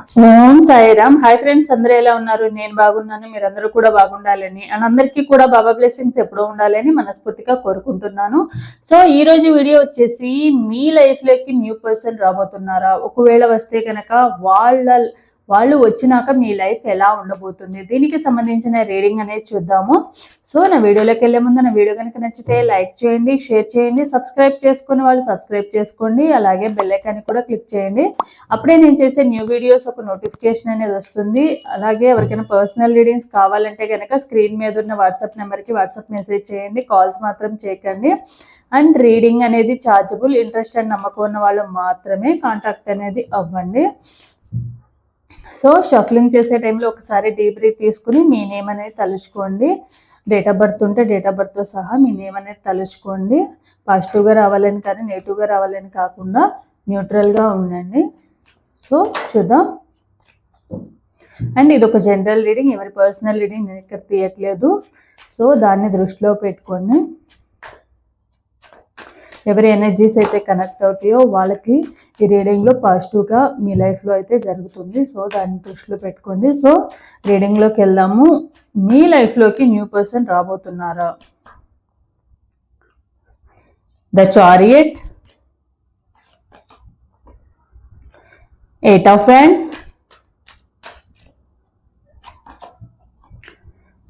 ఓం Sairam. Hi friends అందరూ ఎలా ఉన్నారు? నేను బాగున్నాను మీరందరూ కూడా బాగుండాలని. అండ్ అందరికీ కూడా బాబా బ్లెస్సింగ్స్ ఎప్పుడూ ఉండాలని మనస్ఫూర్తిగా కోరుకుంటున్నాను. సో ఈ రోజు వీడియో వచ్చేసి మీ లైఫ్లోకి న్యూ పర్సన్ రాబోతున్నారా? ఒకవేళ వస్తే కనుక వాళ్ళ వాళ్ళు వచ్చినాక మీ లైఫ్ ఎలా ఉండబోతుంది? దీనికి సంబంధించిన రీడింగ్ అనేది చూద్దాము. సో నా వీడియోలోకి వెళ్ళే ముందు నా వీడియో కనుక నచ్చితే లైక్ చేయండి షేర్ చేయండి సబ్స్క్రైబ్ చేసుకుని వాళ్ళు సబ్స్క్రైబ్ చేసుకోండి అలాగే బెల్లైకాన్ని కూడా క్లిక్ చేయండి. అప్పుడే నేను చేసే న్యూ వీడియోస్ ఒక నోటిఫికేషన్ అనేది వస్తుంది. అలాగే ఎవరికైనా పర్సనల్ రీడింగ్స్ కావాలంటే కనుక స్క్రీన్ మీద ఉన్న వాట్సాప్ నెంబర్కి వాట్సాప్ మెసేజ్ చేయండి కాల్స్ మాత్రం చేయకండి. అండ్ రీడింగ్ అనేది ఛార్జబుల్ ఇంట్రెస్ట్ అండ్ నమ్మకం ఉన్న వాళ్ళు మాత్రమే కాంటాక్ట్ అనేది అవ్వండి. సో షఫ్లింగ్ చేసే టైంలో ఒకసారి డీప్ బ్రీత్ తీసుకుని మీ నేమ్ అనేది తలుచుకోండి. డేట్ ఆఫ్ బర్త్ ఉంటే డేట్ ఆఫ్ బర్త్తో సహా మీ నేమ్ అనేది తలుచుకోండి. పాజిటివ్గా రావాలని కానీ నెగిటివ్గా రావాలని కాకుండా న్యూట్రల్గా ఉండండి. సో చూద్దాం. అండ్ ఇది ఒక జనరల్ రీడింగ్ ఎవరి పర్సనల్ రీడింగ్ నేను ఇక్కడ తీయట్లేదు. సో దాన్ని దృష్టిలో పెట్టుకోండి. ఎవరి ఎనర్జీస్ అయితే కనెక్ట్ అవుతాయో వాళ్ళకి ఈ రీడింగ్లో పాజిటివ్గా మీ లైఫ్లో అయితే జరుగుతుంది. సో దాన్ని దృష్టిలో పెట్టుకోండి. సో రీడింగ్లోకి వెళ్దాము. మీ లైఫ్లోకి new person రాబోతున్నారా? The chariot eight of wands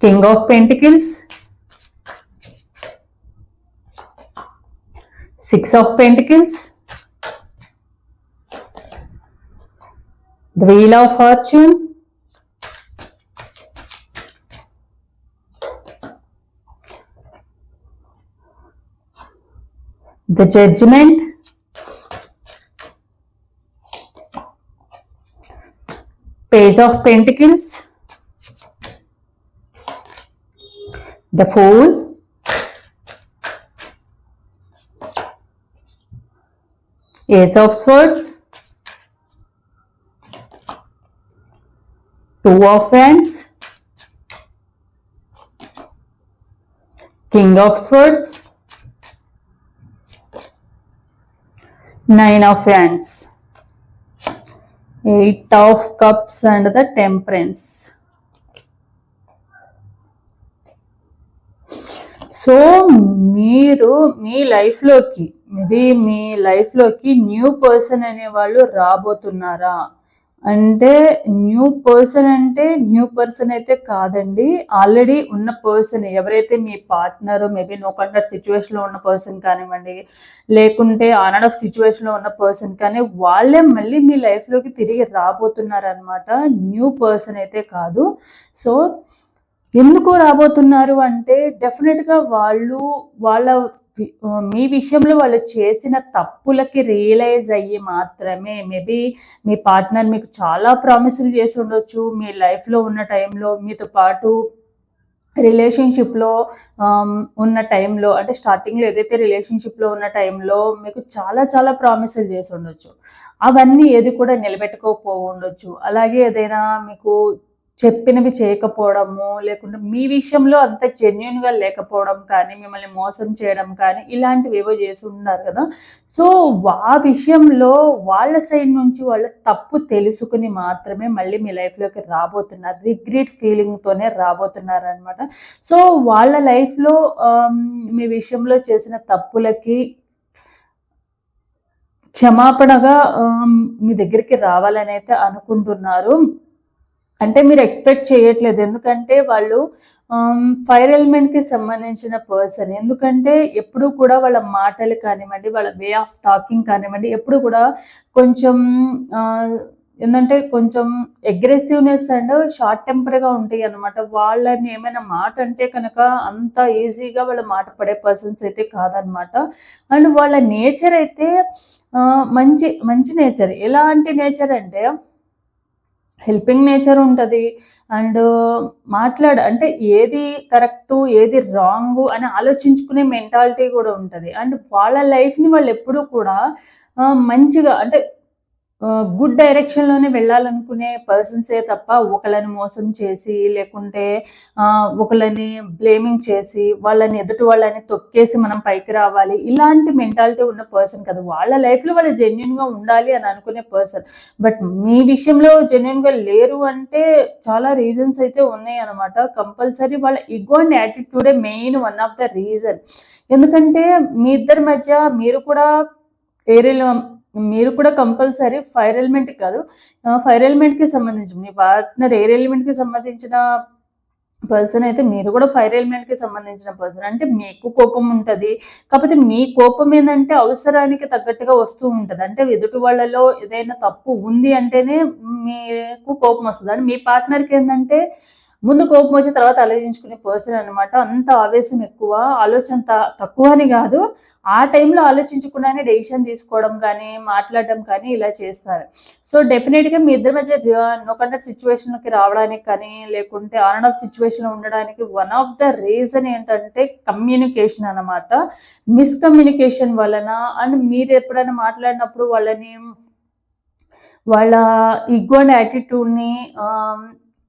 king of pentacles Six of Pentacles, the Wheel of Fortune, the Judgment, Page of Pentacles, the Fool, Ace of Swords, Two of Wands, King of Swords, Nine of Wands, Eight of Cups and the Temperance. So మీరు మీ లైఫ్లోకి maybe మీ లైఫ్లోకి new person అనేవాళ్ళు రాబోతున్నారా? అంటే new person అంటే new person అయితే కాదండి ఆల్రెడీ ఉన్న పర్సన్ ఎవరైతే మీ పార్ట్నర్ మేబీ నో కంటాక్ట్ సిచ్యువేషన్లో ఉన్న పర్సన్ కానివ్వండి లేకుంటే ఆన్ ఆఫ్ సిచ్యువేషన్లో ఉన్న పర్సన్ కానీ వాళ్ళే మళ్ళీ మీ లైఫ్లోకి తిరిగి రాబోతున్నారనమాట న్యూ పర్సన్ అయితే కాదు. సో ఎందుకు రాబోతున్నారు అంటే డెఫినెట్గా వాళ్ళు వాళ్ళ మీ విషయంలో వాళ్ళు చేసిన తప్పులకి రియలైజ్ అయ్యి మాత్రమే మేబీ మీ పార్ట్నర్ మీకు చాలా ప్రామిసులు చేసి ఉండొచ్చు మీ లైఫ్లో ఉన్న టైంలో మీతో పాటు రిలేషన్షిప్లో ఉన్న టైంలో అంటే స్టార్టింగ్లో ఏదైతే రిలేషన్షిప్లో ఉన్న టైంలో మీకు చాలా చాలా ప్రామిసులు చేసి ఉండొచ్చు. అవన్నీ ఏది కూడా నిలబెట్టుకోకపో ఉండొచ్చు. అలాగే ఏదైనా మీకు చెప్పినవి చేయకపోవడము లేకుంటే మీ విషయంలో అంత జెన్యున్గా లేకపోవడం కానీ మిమ్మల్ని మోసం చేయడం కానీ ఇలాంటివి ఏవో చేసి ఉన్నారు కదా. సో ఆ విషయంలో వాళ్ళ సైడ్ నుంచి వాళ్ళ తప్పు తెలుసుకుని మాత్రమే మళ్ళీ మీ లైఫ్లోకి రాబోతున్నారు. రిగ్రెట్ ఫీలింగ్తోనే రాబోతున్నారు అనమాట సో వాళ్ళ లైఫ్లో మీ విషయంలో చేసిన తప్పులకి క్షమాపణగా మీ దగ్గరికి రావాలని అయితే అనుకుంటున్నారు. అంటే మీరు ఎక్స్పెక్ట్ చేయట్లేదు. ఎందుకంటే వాళ్ళు um, ఫైర్ ఎలిమెంట్కి సంబంధించిన పర్సన్ ఎందుకంటే ఎప్పుడు కూడా వాళ్ళ మాటలు కానివ్వండి వాళ్ళ వే ఆఫ్ టాకింగ్ కానివ్వండి ఎప్పుడు కూడా కొంచెం ఏంటంటే కొంచెం అగ్రెసివ్నెస్ అండ్ షార్ట్ టెంపర్గా ఉంటాయి అనమాట వాళ్ళని ఏమైనా మాట అంటే కనుక అంత ఈజీగా వాళ్ళ మాట పడే పర్సన్స్ అయితే కాదనమాట అండ్ వాళ్ళ నేచర్ అయితే మంచి మంచి నేచర్ ఎలాంటి నేచర్ అంటే హెల్పింగ్ నేచర్ ఉంటుంది. అండ్ మాట్లాడ అంటే ఏది కరెక్టు ఏది రాంగ్ అని ఆలోచించుకునే మెంటాలిటీ కూడా ఉంటుంది. అండ్ వాళ్ళ లైఫ్ని వాళ్ళు ఎప్పుడూ కూడా మంచిగా అంటే గుడ్ డైరెక్షన్లోనే వెళ్ళాలనుకునే పర్సన్సే తప్ప ఒకళ్ళని మోసం చేసి లేకుంటే ఒకళ్ళని బ్లేమింగ్ చేసి వాళ్ళని ఎదుటి వాళ్ళని తొక్కేసి మనం పైకి రావాలి. ఇలాంటి మెంటాలిటీ ఉన్న పర్సన్ కదా. వాళ్ళ లైఫ్లో వాళ్ళు జెన్యున్గా ఉండాలి అని అనుకునే పర్సన్ బట్ మీ విషయంలో జెన్యున్గా లేరు అంటే చాలా రీజన్స్ అయితే ఉన్నాయి అనమాట కంపల్సరీ వాళ్ళ ego and యాటిట్యూడే main one of the reason ఎందుకంటే మీ ఇద్దరి మధ్య మీరు కూడా ఏరియాలో మీరు కూడా కంపల్సరీ ఫైర్ ఎలిమెంట్ కాదు ఫైర్ ఎలిమెంట్కి సంబంధించి మీ పార్ట్నర్ ఎయిర్ ఎలిమెంట్కి సంబంధించిన పర్సన్ అయితే మీరు కూడా ఫైర్ ఎలిమెంట్కి సంబంధించిన పర్సన్. అంటే మీకు కోపం ఉంటుంది కాకపోతే మీ కోపం ఏంటంటే అవసరానికి తగ్గట్టుగా వస్తూ ఉంటది. అంటే ఎదుటి వాళ్ళలో ఏదైనా తప్పు ఉంది అంటేనే మీకు కోపం వస్తుంది. అంటే మీ పార్ట్నర్కి ఏంటంటే ముందు కోపం వచ్చిన తర్వాత ఆలోచించుకునే పర్సన్ అనమాట అంత ఆవేశం ఎక్కువ ఆలోచన తక్కువ అని కాదు. ఆ టైంలో ఆలోచించకుండానే డెసిషన్ తీసుకోవడం కానీ మాట్లాడడం కానీ ఇలా చేస్తారు. సో డెఫినెట్గా మీ ఇద్దరి మధ్య నో కండక్ట్ సిచ్యువేషన్కి రావడానికి కానీ లేకుంటే ఆన్ అండ్ ఆఫ్ సిచ్యువేషన్లో ఉండడానికి వన్ ఆఫ్ ద రీజన్ ఏంటంటే కమ్యూనికేషన్ అనమాట మిస్కమ్యూనికేషన్ వలన అండ్ మీరు ఎప్పుడైనా మాట్లాడినప్పుడు వాళ్ళని వాళ్ళ ఈగో అండ్ యాటిట్యూడ్ని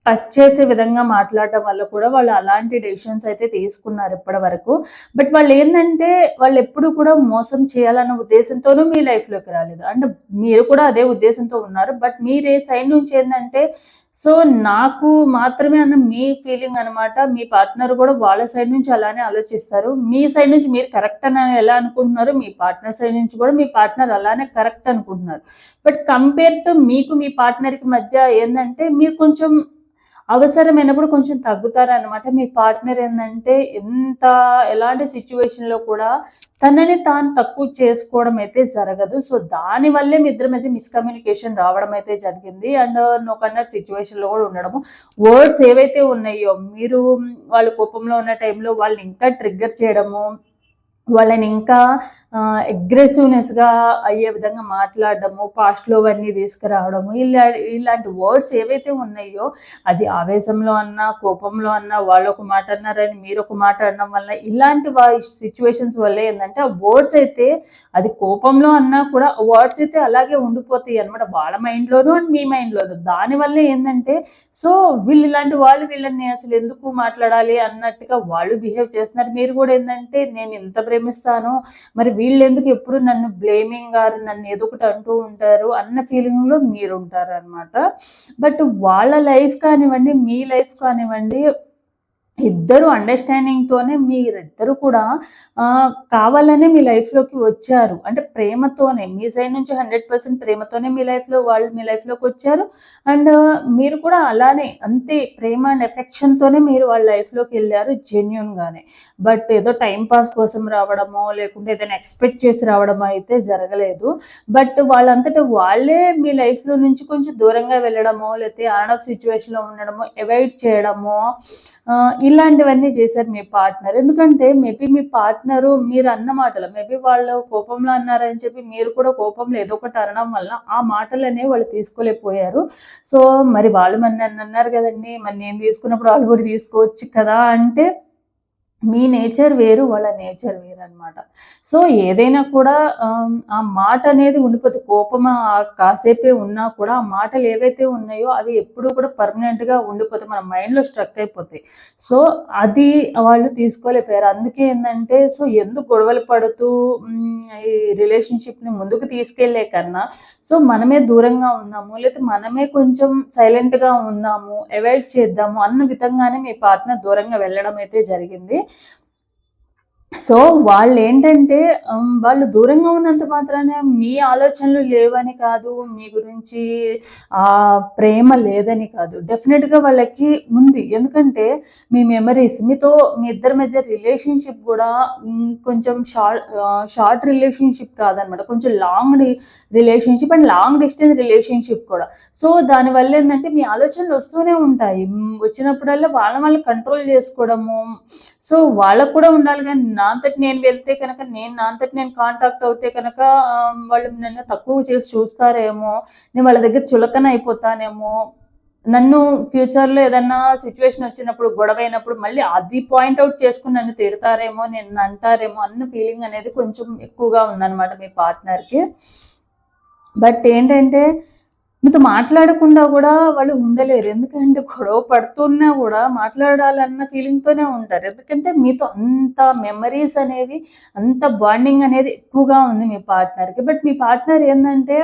టచ్ చేసే విధంగా మాట్లాడటం వల్ల కూడా వాళ్ళు అలాంటి డెసిషన్స్ అయితే తీసుకున్నారు ఇప్పటి వరకు. బట్ వాళ్ళు ఏంటంటే వాళ్ళు ఎప్పుడు కూడా మోసం చేయాలన్న ఉద్దేశంతోనూ మీ లైఫ్లోకి రాలేదు. అంటే మీరు కూడా అదే ఉద్దేశంతో ఉన్నారు. బట్ మీరే సైడ్ నుంచి ఏంటంటే సో నాకు మాత్రమే అన్న మీ ఫీలింగ్ అనమాట మీ పార్ట్నర్ కూడా వాళ్ళ సైడ్ నుంచి అలానే ఆలోచిస్తారు. మీ సైడ్ నుంచి మీరు కరెక్ట్ అని ఎలా అనుకుంటున్నారు? మీ పార్ట్నర్ సైడ్ నుంచి కూడా మీ పార్ట్నర్ అలానే కరెక్ట్ అనుకుంటున్నారు. బట్ కంపేర్ టు మీకు మీ పార్ట్నర్కి మధ్య ఏంటంటే మీరు కొంచెం అవసరమైనప్పుడు కొంచెం తగ్గుతారనమాట మీ పార్ట్నర్ ఏంటంటే ఎంత ఎలాంటి సిచ్యువేషన్లో కూడా తనని తాను తక్కువ చేసుకోవడం అయితే జరగదు. సో దానివల్లే మీ ఇద్దరి మధ్య మిస్కమ్యూనికేషన్ రావడం అయితే జరిగింది. అండ్ నొకన్నర్ సిచ్యువేషన్లో కూడా ఉండడము. వర్డ్స్ ఏవైతే ఉన్నాయో మీరు వాళ్ళు కోపంలో ఉన్న టైంలో వాళ్ళని ఇంకా ట్రిగ్గర్ చేయడము వాళ్ళని ఇంకా అగ్రెసివ్నెస్గా అయ్యే విధంగా మాట్లాడడము పాస్ట్లో అవన్నీ తీసుకురావడము ఇలా ఇలాంటి వర్డ్స్ ఏవైతే ఉన్నాయో అది ఆవేశంలో అన్నా కోపంలో అన్నా వాళ్ళు ఒక మాట అన్నారని మీరు ఒక మాట అనడం వల్ల ఇలాంటి సిచ్యువేషన్స్ వల్ల ఏంటంటే ఆ వర్డ్స్ అయితే అది కోపంలో అన్నా కూడా వర్డ్స్ అయితే అలాగే ఉండిపోతాయి అనమాట వాళ్ళ మైండ్లోనూ అండ్ మీ మైండ్లోనూ దానివల్ల ఏంటంటే సో వీళ్ళు ఇలాంటి వాళ్ళు వీళ్ళని అసలు ఎందుకు మాట్లాడాలి అన్నట్టుగా వాళ్ళు బిహేవ్ చేస్తున్నారు. మీరు కూడా ఏంటంటే నేను ఇంత ప్రేమిస్తాను మరి వీళ్ళు ఎందుకు ఎప్పుడు నన్ను బ్లేమింగ్ గారు నన్ను ఏదో ఒకటి అంటూ ఉంటారు అన్న ఫీలింగ్లో మీరు ఉంటారు అనమాట బట్ వాళ్ళ లైఫ్ కానివ్వండి మీ లైఫ్ కానివ్వండి ఇద్దరు అండర్స్టాండింగ్తోనే మీరిద్దరు కూడా కావాలనే మీ లైఫ్లోకి వచ్చారు. అంటే ప్రేమతోనే మీ సైడ్ నుంచి హండ్రెడ్ పర్సెంట్ ప్రేమతోనే మీ లైఫ్లో వాళ్ళు మీ లైఫ్లోకి వచ్చారు. అండ్ మీరు కూడా అలానే అంతే ప్రేమ అండ్ ఎఫెక్షన్తోనే మీరు వాళ్ళ లైఫ్లోకి వెళ్ళారు జెన్యున్గానే బట్ ఏదో టైం పాస్ కోసం రావడమో లేకుంటే ఏదైనా ఎక్స్పెక్ట్ చేసి రావడమో అయితే జరగలేదు. బట్ వాళ్ళంతటా వాళ్ళే మీ లైఫ్లో నుంచి కొంచెం దూరంగా వెళ్ళడమో లేకపోతే ఆన్ ఆఫ్ సిచ్యువేషన్లో ఉండడమో అవాయిడ్ చేయడమో ఇలాంటివన్నీ చేశారు మీ పార్ట్నర్ ఎందుకంటే మేబీ మీ పార్ట్నరు మీరు అన్న మాటలు మేబీ వాళ్ళు కోపంలో అన్నారని చెప్పి మీరు కూడా కోపంలో ఏదో ఒకటి అనడం వల్ల ఆ మాటలు అనేవి వాళ్ళు తీసుకోలేకపోయారు. సో మరి వాళ్ళు మన అన్నారు కదండి మరి నేను తీసుకున్నప్పుడు వాళ్ళు కూడా తీసుకోవచ్చు కదా అంటే మీ నేచర్ వేరు వాళ్ళ నేచర్ వేరు అనమాట సో ఏదైనా కూడా ఆ మాట అనేది ఉండిపోతుంది కోపం కాసేపే ఉన్నా కూడా ఆ మాటలు ఏవైతే ఉన్నాయో అవి ఎప్పుడూ కూడా పర్మనెంట్గా ఉండిపోతాయి మన మైండ్లో స్ట్రక్ అయిపోతాయి. సో అది వాళ్ళు తీసుకోలేకపోయారు. అందుకే ఏంటంటే సో ఎందుకు గొడవలు పడుతూ ఈ రిలేషన్షిప్ని ముందుకు తీసుకెళ్ళే కన్నా సో మనమే దూరంగా ఉందాము లేకపోతే మనమే కొంచెం సైలెంట్గా ఉందాము అవాయిడ్ చేద్దాము అన్న విధంగానే మీ పార్ట్నర్ దూరంగా వెళ్ళడం అయితే జరిగింది. సో వాళ్ళు ఏంటంటే వాళ్ళు దూరంగా ఉన్నంత మాత్రాన మీ ఆలోచనలు లేవని కాదు మీ గురించి ఆ ప్రేమ లేదని కాదు. డెఫినెట్గా వాళ్ళకి ఉంది. ఎందుకంటే మీ మెమరీస్ మీతో మీ ఇద్దరి మధ్య రిలేషన్షిప్ కూడా కొంచెం షార్ట్ షార్ట్ రిలేషన్షిప్ కాదనమాట. కొంచెం long relationship and long distance relationship కూడా. సో దానివల్ల ఏంటంటే మీ ఆలోచనలు వస్తూనే ఉంటాయి. వచ్చినప్పుడల్లా వాళ్ళ వాళ్ళు కంట్రోల్ చేసుకోవడము సో వాళ్ళకు కూడా ఉండాలి కానీ నా అంతటి నేను వెళ్తే కనుక నేను నా అంతటి నేను కాంటాక్ట్ అవుతే కనుక వాళ్ళు నన్ను తక్కువ చేసి చూస్తారేమో నేను వాళ్ళ దగ్గర చులకన అయిపోతానేమో నన్ను ఫ్యూచర్లో ఏదన్నా సిచ్యువేషన్ వచ్చినప్పుడు గొడవ అయినప్పుడు మళ్ళీ అది పాయింట్ అవుట్ చేసుకుని నన్ను తిడతారేమో నేను అంటారేమో అన్న ఫీలింగ్ అనేది కొంచెం ఎక్కువగా ఉందన్నమాట మీ పార్ట్నర్కి బట్ ఏంటంటే మీతో మాట్లాడకుండా కూడా వాళ్ళు ఉండలేరు. ఎందుకంటే గొడవ పడుతున్నా కూడా మాట్లాడాలన్న ఫీలింగ్తోనే ఉంటారు. ఎందుకంటే మీతో అంత మెమరీస్ అనేవి అంత బాండింగ్ అనేది ఎక్కువగా ఉంది మీ పార్ట్నర్కి బట్ మీ పార్ట్నర్ ఏంటంటే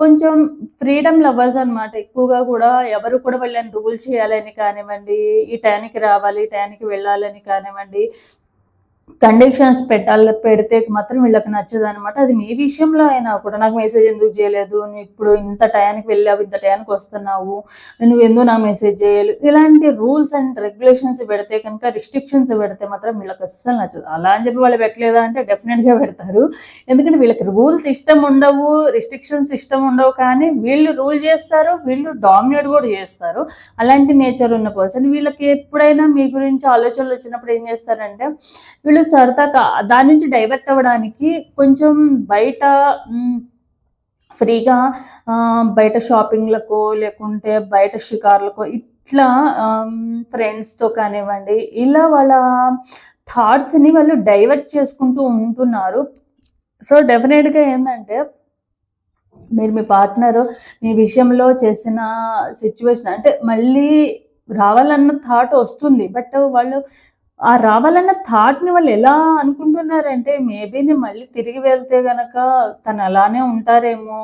కొంచెం ఫ్రీడమ్ లవర్స్ అనమాట ఎక్కువగా కూడా ఎవరు కూడా వాళ్ళని రూల్ చేయాలని కానివ్వండి ఈ టైంకి రావాలి ఈ టైంకి వెళ్ళాలని కానివ్వండి కండిషన్స్ పెట్టాలి పెడితే మాత్రం వీళ్ళకి నచ్చదు అనమాట అది మీ విషయంలో అయినా కూడా నాకు మెసేజ్ ఎందుకు చేయలేదు నువ్వు ఇప్పుడు ఇంత టయానికి వెళ్ళావు ఇంత టయానికి వస్తున్నావు నువ్వు ఎందుకు నాకు మెసేజ్ చేయాలి ఇలాంటి రూల్స్ అండ్ రెగ్యులేషన్స్ పెడితే కనుక రిస్ట్రిక్షన్స్ పెడితే మాత్రం వీళ్ళకి అస్సలు నచ్చదు. అలా అని చెప్పి వాళ్ళు పెట్టలేదా అంటే డెఫినెట్గా పెడతారు. ఎందుకంటే వీళ్ళకి రూల్స్ ఇష్టం ఉండవు రిస్ట్రిక్షన్స్ ఇష్టం ఉండవు కానీ వీళ్ళు రూల్ చేస్తారు వీళ్ళు డామినేట్ కూడా చేస్తారు. అలాంటి నేచర్ ఉన్న పర్సన్ వీళ్ళకి ఎప్పుడైనా మీ గురించి ఆలోచనలు వచ్చినప్పుడు ఏం చేస్తారంటే వీళ్ళు సరదాగా దాని నుంచి డైవర్ట్ అవ్వడానికి కొంచెం బయట ఫ్రీగా బయట షాపింగ్లకో లేకుంటే బయట షికార్లకో ఇట్లా ఫ్రెండ్స్తో కానివ్వండి ఇలా వాళ్ళ థాట్స్ని వాళ్ళు డైవర్ట్ చేసుకుంటూ ఉంటున్నారు. సో డెఫినెట్గా ఏంటంటే మీరు మీ పార్ట్నర్ మీ విషయంలో చేసిన సిచ్యువేషన్ అంటే మళ్ళీ రావాలన్న థాట్ వస్తుంది. బట్ వాళ్ళు ఆ రావాలన్న థాట్ని వాళ్ళు ఎలా అనుకుంటున్నారంటే మేబీ నేను మళ్ళీ తిరిగి వెళ్తే గనక తను అలానే ఉంటారేమో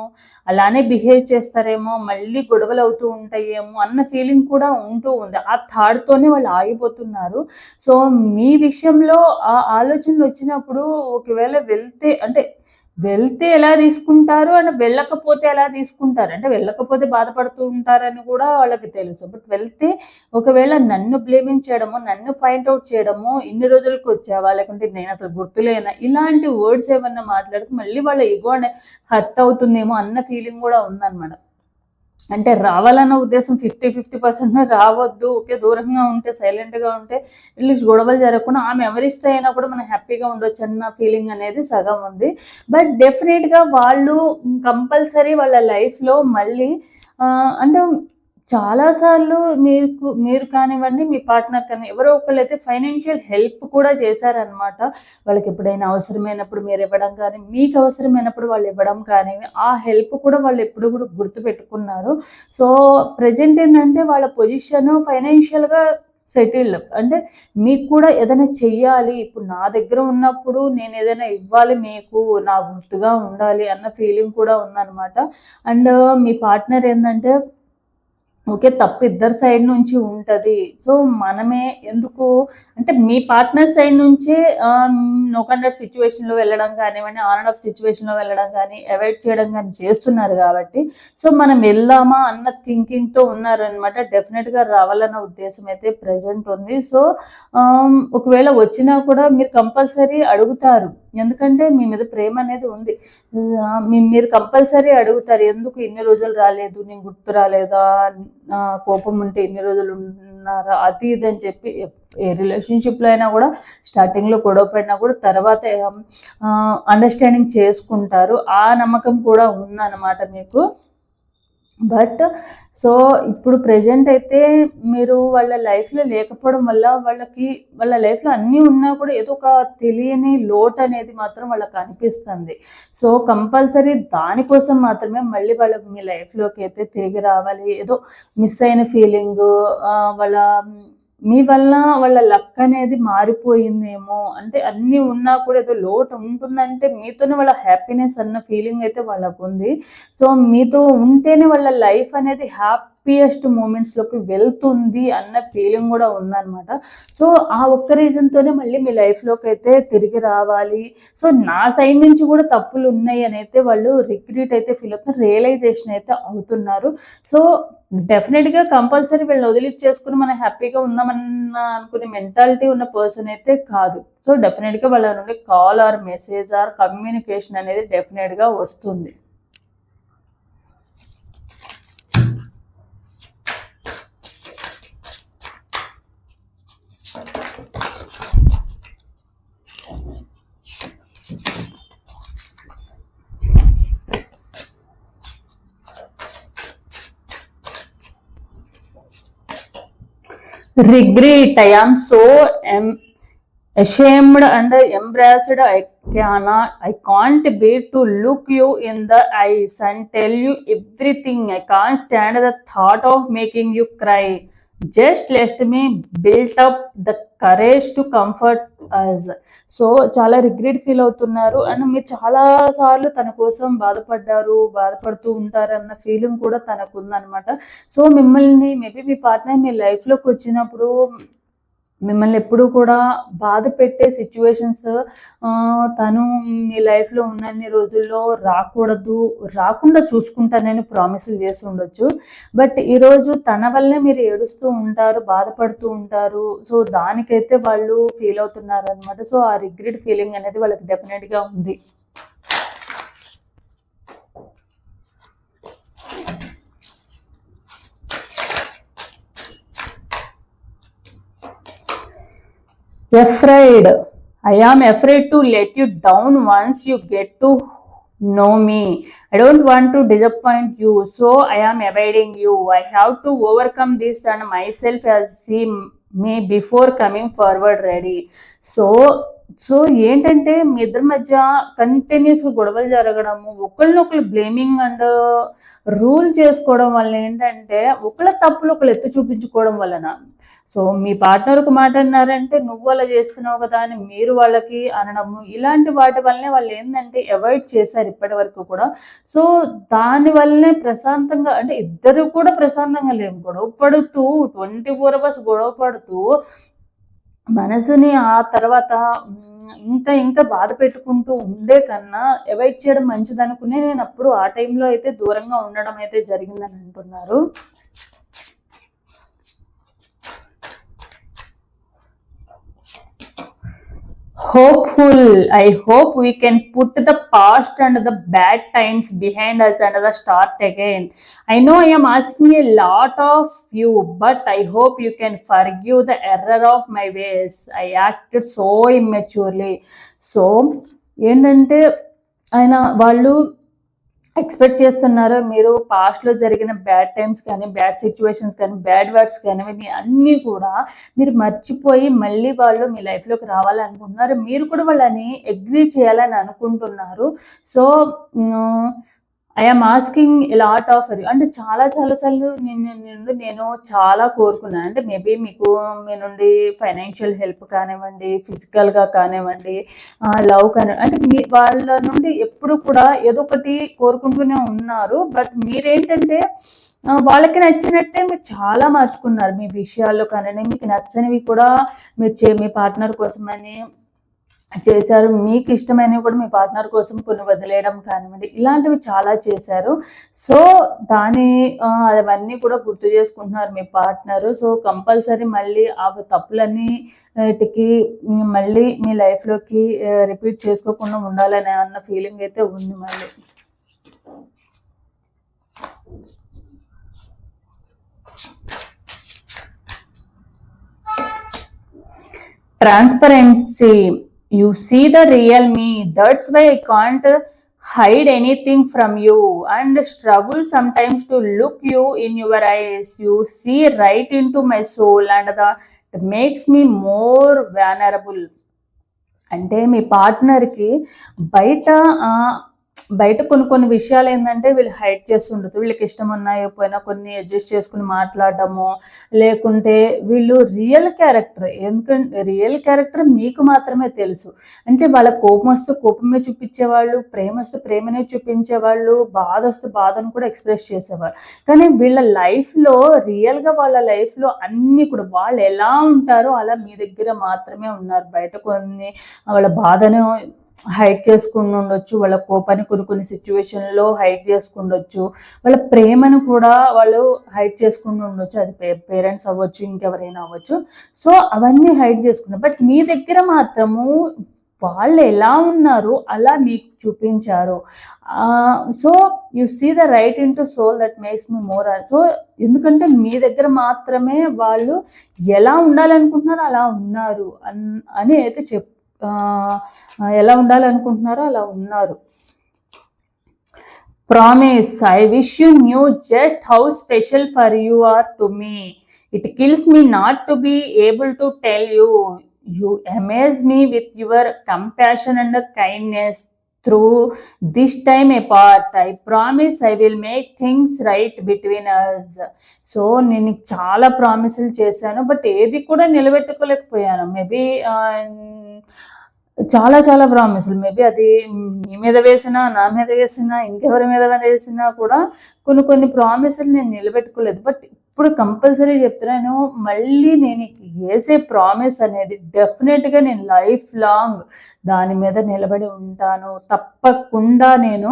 అలానే బిహేవ్ చేస్తారేమో మళ్ళీ గొడవలు అవుతూ ఉంటాయేమో అన్న ఫీలింగ్ కూడా ఉంటూ ఉంది. ఆ థాట్తోనే వాళ్ళు ఆగిపోతున్నారు. సో మీ విషయంలో ఆ ఆలోచనలు వచ్చినప్పుడు ఒకవేళ వెళ్తే అంటే వెళ్తే ఎలా తీసుకుంటారు అండ్ వెళ్ళకపోతే ఎలా తీసుకుంటారు? అంటే వెళ్ళకపోతే బాధపడుతూ ఉంటారని కూడా వాళ్ళకి తెలుసు. బట్ వెళ్తే ఒకవేళ నన్ను బ్లేమింగ్ చేయడము నన్ను పాయింట్అవుట్ చేయడము ఇన్ని రోజులకు వచ్చావా? లేకుంటే నేను అసలు గుర్తులేనా? ఇలాంటి వర్డ్స్ ఏమన్నా మాట్లాడితే మళ్ళీ వాళ్ళ ఇగో అనే హర్ట్ అవుతుందేమో అన్న ఫీలింగ్ కూడా ఉందన్నమాట. అంటే రావాలన్న ఉద్దేశం ఫిఫ్టీ ఫిఫ్టీ పర్సెంట్ రావద్దు ఓకే దూరంగా ఉంటే సైలెంట్గా ఉంటే అట్లీస్ట్ గొడవలు జరగకుండా ఆ మెమరీస్తో అయినా కూడా మనం హ్యాపీగా ఉండొచ్చు అన్న ఫీలింగ్ అనేది సగం ఉంది. బట్ డెఫినెట్గా వాళ్ళు కంపల్సరీ వాళ్ళ లైఫ్లో మళ్ళీ అంటే చాలాసార్లు మీకు మీరు కానివ్వండి మీ పార్ట్నర్ కానీ ఎవరో ఒకళ్ళు అయితే ఫైనాన్షియల్ హెల్ప్ కూడా చేశారనమాట వాళ్ళకి ఎప్పుడైనా అవసరమైనప్పుడు మీరు ఇవ్వడం కానీ మీకు అవసరమైనప్పుడు వాళ్ళు ఇవ్వడం కానీ ఆ హెల్ప్ కూడా వాళ్ళు ఎప్పుడు కూడా గుర్తుపెట్టుకున్నారు. సో ప్రజెంట్ ఏంటంటే వాళ్ళ పొజిషన్ ఫైనాన్షియల్గా సెటిల్డ్ అంటే మీకు కూడా ఏదైనా చెయ్యాలి ఇప్పుడు నా దగ్గర ఉన్నప్పుడు నేను ఏదైనా ఇవ్వాలి మీకు నా గుర్తుగా ఉండాలి అన్న ఫీలింగ్ కూడా ఉందన్నమాట. అండ్ మీ పార్ట్నర్ ఏంటంటే ఓకే తప్పు ఇద్దరు సైడ్ నుంచి ఉంటుంది. సో మనమే ఎందుకు అంటే మీ పార్ట్నర్ సైడ్ నుంచే నో కండక్ట్ సిచ్యువేషన్లో వెళ్ళడం కానివ్వండి ఆన్ అండ్ ఆఫ్ సిచ్యువేషన్లో వెళ్ళడం కానీ అవాయిడ్ చేయడం కానీ చేస్తున్నారు కాబట్టి సో మనం వెళ్దామా అన్న థింకింగ్తో ఉన్నారనమాట. డెఫినెట్గా రావాలన్న ఉద్దేశం అయితే ప్రజెంట్ ఉంది. సో ఒకవేళ వచ్చినా కూడా మీరు కంపల్సరీ అడుగుతారు. ఎందుకంటే మీ మీద ప్రేమ అనేది ఉంది. మీరు కంపల్సరీ అడుగుతారు ఎందుకు ఇన్ని రోజులు రాలేదు? నేను గుర్తు రాలేదా? కోపం ఉంటే ఇన్ని రోజులు ఉన్నారా? అది ఇది అని చెప్పి ఏ రిలేషన్షిప్లో అయినా కూడా స్టార్టింగ్లో గొడవ పడినా కూడా తర్వాత అండర్స్టాండింగ్ చేసుకుంటారు. ఆ నమ్మకం కూడా ఉందన్నమాట మీకు. బట్ సో ఇప్పుడు ప్రజెంట్ అయితే మీరు వాళ్ళ లైఫ్లో లేకపోవడం వల్ల వాళ్ళకి వాళ్ళ లైఫ్లో అన్నీ ఉన్నా కూడా ఏదో ఒక తెలియని లోటు అనేది మాత్రం వాళ్ళకి అనిపిస్తుంది. సో కంపల్సరీ దానికోసం మాత్రమే మళ్ళీ వాళ్ళ మీ లైఫ్లోకి అయితే తిరిగి రావాలి. ఏదో మిస్ అయిన ఫీలింగ్ వాళ్ళ మీ వల్ల వాళ్ళ లక్ అనేది మారిపోయిందేమో. అంటే అన్నీ ఉన్నా కూడా ఏదో లోటు ఉంటుందంటే మీతోనే వాళ్ళ హ్యాపీనెస్ అన్న ఫీలింగ్ అయితే వాళ్ళకు ఉంది సో మీతో ఉంటేనే వాళ్ళ లైఫ్ అనేది హ్యాపీ హ్యాపీయెస్ట్ మూమెంట్స్లోకి వెళ్తుంది అన్న ఫీలింగ్ కూడా ఉందన్నమాట. సో ఆ ఒక్క రీజన్తోనే మళ్ళీ మీ లైఫ్లోకి అయితే తిరిగి రావాలి. సో నా సైడ్ నుంచి కూడా తప్పులు ఉన్నాయి అని అయితే వాళ్ళు రిగ్రెట్ అయితే ఫీల్ అవుతున్నారు రియలైజేషన్ అయితే అవుతున్నారు. సో డెఫినెట్గా కంపల్సరీ వీళ్ళని వదిలిచ్చేసుకుని మనం హ్యాపీగా ఉందామన్న అనుకునే మెంటాలిటీ ఉన్న పర్సన్ అయితే కాదు. సో డెఫినెట్గా వాళ్ళ నుండి call or message or communication అనేది డెఫినెట్గా వస్తుంది. Regret i am so am ashamed and embarrassed i cannot i can't bear to look you in the eyes and tell you everything. I can't stand the thought of making you cry just lest me built up the courage to comfort us. So చాలా regret feel అవుతున్నారు. And మీరు చాలా సార్లు తన కోసం బాధపడ్డారు బాధపడుతూ ఉంటారన్న feeling కూడా తనకు ఉందన్నమాట సో మిమ్మల్ని మేబీ మీ పార్ట్నర్ మీ లైఫ్లోకి వచ్చినప్పుడు మిమ్మల్ని ఎప్పుడూ కూడా బాధ పెట్టే సిచ్యువేషన్స్ తను మీ లైఫ్లో ఉన్నన్ని రోజుల్లో రాకూడదు రాకుండా చూసుకుంటానని ప్రామిసులు చేసి ఉండొచ్చు. బట్ ఈరోజు తన వల్లే మీరు ఏడుస్తూ ఉంటారు బాధపడుతూ ఉంటారు. సో దానికైతే వాళ్ళు ఫీల్ అవుతున్నారు అనమాట సో ఆ రిగ్రెట్ ఫీలింగ్ అనేది వాళ్ళకి డెఫినెట్గా ఉంది. Afraid I am afraid to let you down once you get to know me I don't want to disappoint you so I am avoiding you I have to overcome this and myself has see me before coming forward ready so so ఏంటంటే మీ ఇద్దరి మధ్య continuous గొడవలు జరగడము ఒకళ్ళనొకరు blaming and rule చేసుకోవడం వల్ల ఏంటంటే ఒకళ్ళ తప్పులు ఒకళ్ళు ఎత్తి చూపించుకోవడం వలన సో మీ పార్ట్నర్కు మాట అన్నారంటే నువ్వు అలా చేస్తున్నావు కదా అని మీరు వాళ్ళకి అనడము ఇలాంటి వాటి వల్లనే వాళ్ళు ఏంటంటే అవాయిడ్ చేశారు ఇప్పటి వరకు కూడా. సో దాని వల్లనే ప్రశాంతంగా అంటే ఇద్దరు కూడా ప్రశాంతంగా లేము గొడవ పడుతూ ట్వంటీ ఫోర్ అవర్స్ గొడవ పడుతూ మనసుని ఆ తర్వాత ఇంకా ఇంకా బాధ పెట్టుకుంటూ ఉండే కన్నా అవాయిడ్ చేయడం మంచిది అనుకునే నేను అప్పుడు ఆ టైంలో అయితే దూరంగా ఉండడం అయితే జరిగిందని అంటున్నారు. Hopeful i hope we can put the past and the bad times behind us and the start again i know i am asking a lot of you but i hope you can forgive the error of my ways i acted so immaturely so ఏంటంటే ఆయన వాళ్ళు expect చేస్తున్నారు మీరు పాస్ట్లో జరిగిన bad times కానీ bad situations కానీ bad words కానీ అన్నీ కూడా మీరు మర్చిపోయి మళ్ళీ వాళ్ళు మీ లైఫ్లోకి రావాలనుకుంటున్నారు. మీరు కూడా వాళ్ళని అగ్రీ చేయాలని అనుకుంటున్నారు. So I'm asking lot of అంటే చాలా చాలా సార్లు నేను నుండి నేను చాలా కోరుకున్నాను అంటే మేబీ మీకు మీ నుండి ఫైనాన్షియల్ హెల్ప్ కానివ్వండి ఫిజికల్గా కానివ్వండి లవ్ కానివ్వండి అంటే మీ వాళ్ళ నుండి ఎప్పుడు కూడా ఏదో ఒకటి కోరుకుంటూనే ఉన్నారు. బట్ మీరేంటంటే వాళ్ళకి నచ్చినట్టే మీరు చాలా మార్చుకున్నారు. మీ విషయాల్లో కానీ మీకు నచ్చనివి కూడా మీరు చే మీ పార్ట్నర్ కోసమని చేశారు. మీకు ఇష్టమైనవి కూడా మీ పార్ట్నర్ కోసం కొన్ని వదిలేయడం కానివ్వండి ఇలాంటివి చాలా చేశారు. సో దాని అవన్నీ కూడా గుర్తు చేసుకుంటున్నారు మీ పార్ట్నర్. సో కంపల్సరీ మళ్ళీ ఆ తప్పులన్నీటికి మళ్ళీ మీ లైఫ్లోకి రిపీట్ చేసుకోకుండా ఉండాలనే అన్న ఫీలింగ్ అయితే ఉంది మళ్ళీ. Transparency you see the real me that's why i can't hide anything from you and struggle sometimes to look you in your eyes you see right into my soul and that makes me more vulnerable అంటే మీ పార్ట్నర్కి బయట బయట కొన్ని కొన్ని విషయాలు ఏంటంటే వీళ్ళు hide చేస్తుండదు వీళ్ళకి ఇష్టం ఉన్నాయో పోయినా కొన్ని అడ్జస్ట్ చేసుకుని మాట్లాడడము లేకుంటే వీళ్ళు రియల్ క్యారెక్టర్ ఎందుకంటే రియల్ క్యారెక్టర్ మీకు మాత్రమే తెలుసు. అంటే వాళ్ళ కోపం వస్తూ కోపమే చూపించేవాళ్ళు ప్రేమ వస్తూ ప్రేమనే చూపించేవాళ్ళు బాధ వస్తూ బాధను కూడా ఎక్స్ప్రెస్ చేసేవాళ్ళు. కానీ వీళ్ళ లైఫ్లో రియల్గా వాళ్ళ లైఫ్లో అన్నీ కూడా వాళ్ళు ఎలా ఉంటారో అలా మీ దగ్గర మాత్రమే ఉన్నారు. బయట కొన్ని వాళ్ళ బాధను హైడ్ చేసుకుని ఉండొచ్చు వాళ్ళ కోపాన్ని కొన్ని కొన్ని సిచ్యువేషన్లో హైడ్ చేసుకుండొచ్చు వాళ్ళ ప్రేమను కూడా వాళ్ళు హైడ్ చేసుకుని ఉండొచ్చు. అది పేరెంట్స్ అవ్వచ్చు ఇంకెవరైనా అవ్వచ్చు. సో అవన్నీ హైడ్ చేసుకున్నారు బట్ మీ దగ్గర మాత్రము వాళ్ళు ఎలా ఉన్నారు అలా మీకు చూపించారు. So you see the right in to soul that makes me more so ఎందుకంటే మీ దగ్గర మాత్రమే వాళ్ళు ఎలా ఉండాలనుకుంటున్నారో అలా ఉన్నారు అని అయితే చెప్ ఎలా ఉండాలనుకుంటున్నారో అలా ఉన్నారు. Promise I wish you knew just how special for you are to me it kills me not to be able to tell you you amaze me with your compassion and kindness through this time apart I promise I will make things right between us so నేను చాలా ప్రామిసులు చేశాను but ఏది కూడా నిలబెట్టుకోలేకపోయాను. Maybe చాలా చాలా ప్రామిసులు maybe అది నీ మీద వేసినా నా మీద వేసినా ఇంకెవరి మీద వేసినా కూడా కొన్ని కొన్ని ప్రామిసులు నేను నిలబెట్టుకోలేదు. బట్ ఇప్పుడు కంపల్సరీ చెప్తున్నాను మళ్ళీ నేను వేసే ప్రామిస్ అనేది డెఫినెట్గా నేను లైఫ్ లాంగ్ దాని మీద నిలబడి ఉంటాను. తప్పకుండా నేను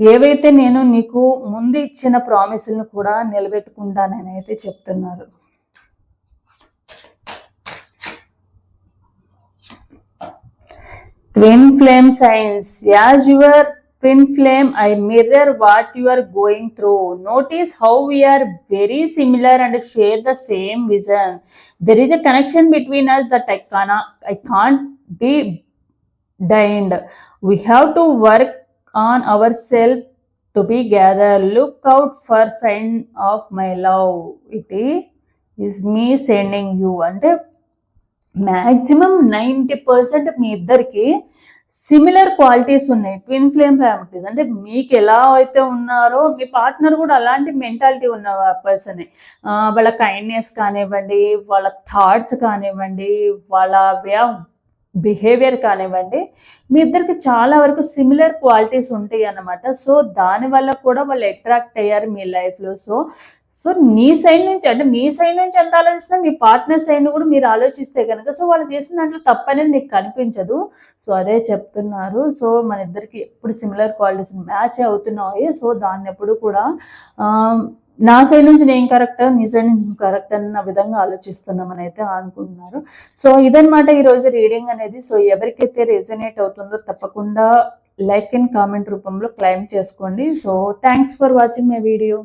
ఏవైతే నేను నీకు ముందు ఇచ్చిన ప్రామిసులను కూడా నిలబెట్టుకుంటానని అయితే చెప్తున్నారు. Twin flame signs. As your twin flame i mirror what you are going through. Notice how we are very similar and share the same vision. There is a connection between us that i cannot i can't be denied we have to work on ourselves to be gathered look out for sign of my love. It is me sending you. అంటే maximum ninety percent మీ ఇద్దరికి similar qualities ఉన్నాయి. Twin flame families అంటే మీకు ఎలా అయితే ఉన్నారో మీ partner కూడా అలాంటి మెంటాలిటీ ఉన్న పర్సన్ వాళ్ళ కైండ్నెస్ కానివ్వండి వాళ్ళ థాట్స్ కానివ్వండి వాళ్ళ వే ఆఫ్ బిహేవియర్ కానివ్వండి మీ ఇద్దరికి చాలా వరకు సిమిలర్ క్వాలిటీస్ ఉంటాయి అన్నమాట. సో దానివల్ల కూడా వాళ్ళు అట్రాక్ట్ అయ్యారు మీ లైఫ్లో సో సో నీ సైడ్ నుంచి అంటే మీ సైడ్ నుంచి ఎంత ఆలోచిస్తున్నా మీ పార్ట్నర్ సైడ్ కూడా మీరు ఆలోచిస్తే కనుక సో వాళ్ళు చేసిన దాంట్లో తప్పనేది నీకు కనిపించదు. సో అదే చెప్తున్నారు. సో మన ఇద్దరికి ఎప్పుడు సిమిలర్ క్వాలిటీస్ మ్యాచ్ అవుతున్నాయి. సో దాన్ని ఎప్పుడు కూడా నా సైడ్ నుంచి నేను కరెక్ట్ నీ సైడ్ నుంచి కరెక్ట్ అన్న విధంగా ఆలోచిస్తున్నామని అయితే అనుకుంటున్నారు. సో ఇదనమాట ఈరోజు రీడింగ్ అనేది. సో ఎవరికైతే రెజనేట్ అవుతుందో తప్పకుండా లైక్ అండ్ కామెంట్ రూపంలో క్లైమ్ చేసుకోండి. So thanks for watching my video